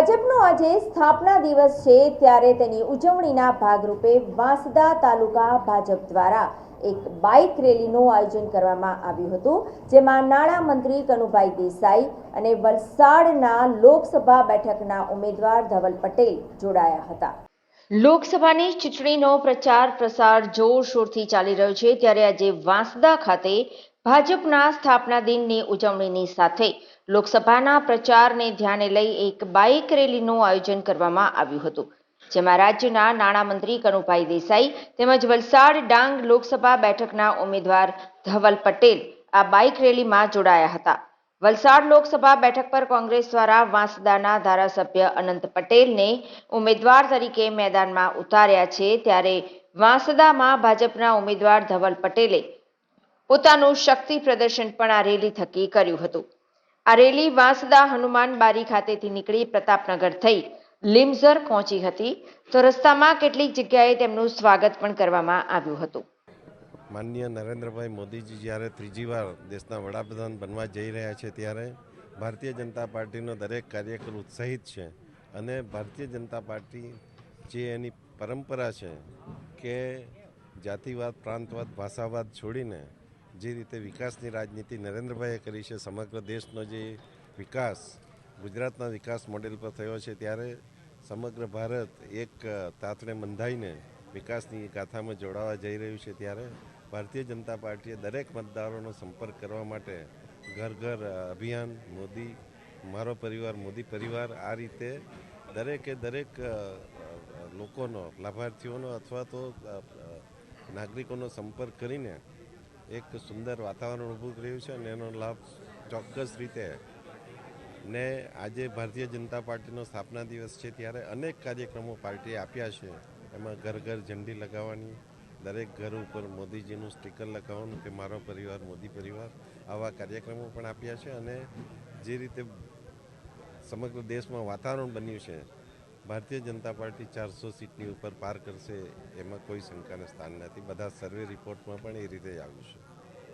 આજે સ્થાપના દિવસ છે ત્યારે તેની ઉજવણીના ભાગરૂપે વાંસદા તાલુકા ભાજપ દ્વારા એક બાઇક રેલીનું આયોજન કરવામાં આવ્યું હતું, જેમાં નાણામંત્રી કનુભાઈ દેસાઈ અને વલસાડના લોકસભા બેઠકના ઉમેદવાર ધવલ પટેલ જોડાયા હતા. લોકસભાની ચૂંટણીનો પ્રચાર પ્રસાર જોરશોરથી ચાલી રહ્યો છે, ત્યારે આજે વાંસદા ખાતે ભાજપના સ્થાપના દિનની ઉજવણીની સાથે લોકસભાના પ્રચારને ધ્યાને લઈ એક બાઇક રેલીનું આયોજન કરવામાં આવ્યું હતું, જેમાં રાજ્યના નાણામંત્રી કનુભાઈ દેસાઈ તેમજ વલસાડ ડાંગ લોકસભા બેઠકના ઉમેદવાર ધવલ પટેલ આ બાઇક રેલીમાં જોડાયા હતા. વલસાડ લોકસભા બેઠક પર કોંગ્રેસ દ્વારા વાંસદાના ધારાસભ્ય અનંત પટેલને ઉમેદવાર તરીકે મેદાનમાં ઉતાર્યા છે, ત્યારે વાંસદામાં ભાજપના ઉમેદવાર ધવલ પટેલે પોતાનું શક્તિ પ્રદર્શન પણ આ રેલી થકી કર્યું હતું. આ રેલી વાંસદા હનુમાન બારી ખાતેથી નીકળી પ્રતાપનગર થઈ લીમઝર પહોંચી હતી. તો રસ્તામાં કેટલીક જગ્યાએ તેમનું સ્વાગત પણ કરવામાં આવ્યું હતું. માનનીય નરેન્દ્રભાઈ મોદીજી જ્યારે ત્રીજી વાર દેશના વડાપ્રધાન બનવા જઈ રહ્યા છે ત્યારે ભારતીય જનતા પાર્ટીનો દરેક કાર્યકર ઉત્સાહિત છે અને ભારતીય જનતા પાર્ટી જે એની પરંપરા છે કે જાતિવાદ, પ્રાંતવાદ, ભાષાવાદ છોડીને જે રીતે વિકાસની રાજનીતિ નરેન્દ્રભાઈએ કરી છે, સમગ્ર દેશનો જે વિકાસ, ગુજરાતના વિકાસ મોડેલ પર થયો છે, ત્યારે સમગ્ર ભારત એક તાતણે બંધાઈને વિકાસની ગાથામાં જોડાવા જઈ રહ્યું છે. ત્યારે ભારતીય જનતા પાર્ટીએ દરેક મતદારોનો સંપર્ક કરવા માટે ઘર ઘર અભિયાન, મોદી, મારો પરિવાર, મોદી પરિવાર, આ રીતે દરેકે દરેક લોકોનો, લાભાર્થીઓનો અથવા તો નાગરિકોનો સંપર્ક કરીને એક સુંદર વાતાવરણ ઊભું કર્યું છે અને એનો લાભ ચોક્કસ રીતે ને આજે ભારતીય જનતા પાર્ટીનો સ્થાપના દિવસ છે ત્યારે અનેક કાર્યક્રમો પાર્ટીએ આપ્યા છે. એમાં ઘર ઘર ઝંડી લગાવવાની, દરેક ઘર ઉપર મોદીજીનું સ્ટીકર લગાવવાનું કે મારો પરિવાર, મોદી પરિવાર, આવા કાર્યક્રમો પણ આપ્યા છે અને જે રીતે સમગ્ર દેશમાં વાતાવરણ બન્યું છે ભારતીય જનતા પાર્ટી ચારસો સીટની ઉપર પાર કરશે, એમાં કોઈ શંકાને સ્થાન નથી. બધા સર્વે રિપોર્ટમાં પણ એ રીતે જ આવ્યું છે.